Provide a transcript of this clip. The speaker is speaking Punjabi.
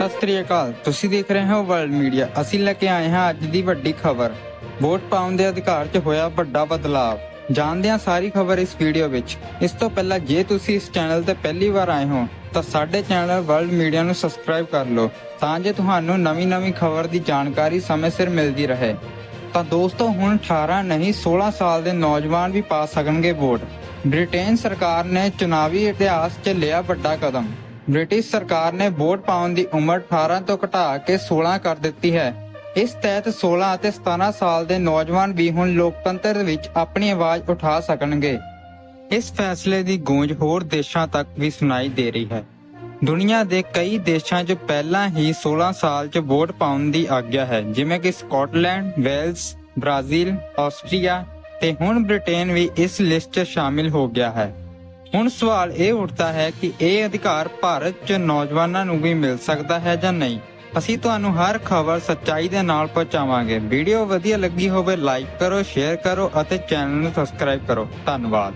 ਸਤਿ ਸ੍ਰੀ ਅਕਾਲ। ਤੁਸੀਂ ਦੇਖ ਰਹੇ ਹੋ ਵਰਲਡ ਮੀਡੀਆ ਅਸੀਂ ਲੈ ਕੇ ਆਏ ਹਾਂ ਅੱਜ ਦੀ ਵੱਡੀ ਖਬਰ। ਵੋਟ ਪਾਉਣ ਦੇ ਅਧਿਕਾਰ 'ਚ ਹੋਇਆ ਵੱਡਾ ਬਦਲਾਅ ਜਾਣਦੇ ਹਾਂ ਸਾਰੀ ਖਬਰ ਇਸ ਵੀਡੀਓ ਵਿੱਚ। ਇਸ ਤੋਂ ਪਹਿਲਾਂ ਜੇ ਤੁਸੀਂ ਇਸ ਚੈਨਲ ਤੇ ਪਹਿਲੀ ਵਾਰ ਆਏ ਹੋ, ਤਾਂ ਸਾਡੇ ਚੈਨਲ ਵਰਲਡ ਮੀਡੀਆ ਨੂੰ ਸਬਸਕ੍ਰਾਈਬ ਕਰ ਲਓ। ਤਾਂ ਜੋ ਤੁਹਾਨੂੰ ਨਵੀਂ-ਨਵੀਂ ਖਬਰ ਦੀ ਜਾਣਕਾਰੀ ਸਮੇਂ ਸਿਰ ਮਿਲਦੀ ਰਹੇ, ਤਾਂ ਦੋਸਤੋ ਹੁਣ 18 ਨਹੀਂ 16 ਸਾਲ ਦੇ ਨੌਜਵਾਨ ਵੀ ਪਾ ਸਕਣਗੇ ਵੋਟ। ਬ੍ਰਿਟੇਨ ਸਰਕਾਰ ਨੇ ਚੁਣਾਵੀ ਇਤਿਹਾਸ 'ਚ ਲਿਆ ਵੱਡਾ ਕਦਮ। ਬ੍ਰਿਟਿਸ਼ ਸਰਕਾਰ ਨੇ ਵੋਟ ਪਾਉਣ ਦੀ ਉਮਰ 18 ਤੋਂ ਘਟਾ ਕੇ 16 ਕਰ ਦਿੱਤੀ ਹੈ। ਇਸ ਤਹਿਤ 16 ਅਤੇ 17 ਸਾਲ ਦੇ ਨੌਜਵਾਨ ਵੀ ਹੁਣ ਲੋਕਤੰਤਰ ਵਿੱਚ ਆਪਣੀ ਆਵਾਜ਼ ਉਠਾ ਸਕਣਗੇ। ਇਸ ਫੈਸਲੇ ਦੀ ਗੂੰਜ ਹੋਰ ਦੇਸ਼ਾਂ ਤੱਕ ਵੀ ਸੁਣਾਈ ਦੇ ਰਹੀ ਹੈ। ਦੁਨੀਆ ਦੇ ਕਈ ਦੇਸ਼ਾਂ 'ਚ ਪਹਿਲਾਂ ਹੀ 16 ਸਾਲ 'ਚ ਵੋਟ ਪਾਉਣ ਦੀ ਆਗਿਆ ਹੈ ਜਿਵੇਂ ਕਿ ਸਕਾਟਲੈਂਡ, ਵੇਲਸ, ਬ੍ਰਾਜ਼ੀਲ, ਆਸਟਰੀਆ ਤੇ ਹੁਣ ਬ੍ਰਿਟੇਨ ਵੀ ਇਸ ਲਿਸਟ 'ਚ ਸ਼ਾਮਿਲ ਹੋ ਗਿਆ ਹੈ। ਹੁਣ ਸਵਾਲ ਇਹ ਉੱਠਦਾ ਹੈ ਕਿ ਇਹ ਅਧਿਕਾਰ ਭਾਰਤ 'ਚ ਨੌਜਵਾਨਾਂ ਨੂੰ ਵੀ ਮਿਲ ਸਕਦਾ ਹੈ ਜਾਂ ਨਹੀਂ? ਅਸੀਂ ਤੁਹਾਨੂੰ ਹਰ ਖਬਰ ਸੱਚਾਈ ਦੇ ਨਾਲ ਪਹੁੰਚਾਵਾਂਗੇ। ਵੀਡੀਓ ਵਧੀਆ ਲੱਗੀ ਹੋਵੇ, ਲਾਈਕ ਕਰੋ, ਸ਼ੇਅਰ ਕਰੋ ਅਤੇ ਚੈਨਲ ਨੂੰ ਸਬਸਕ੍ਰਾਈਬ ਕਰੋ। ਧੰਨਵਾਦ।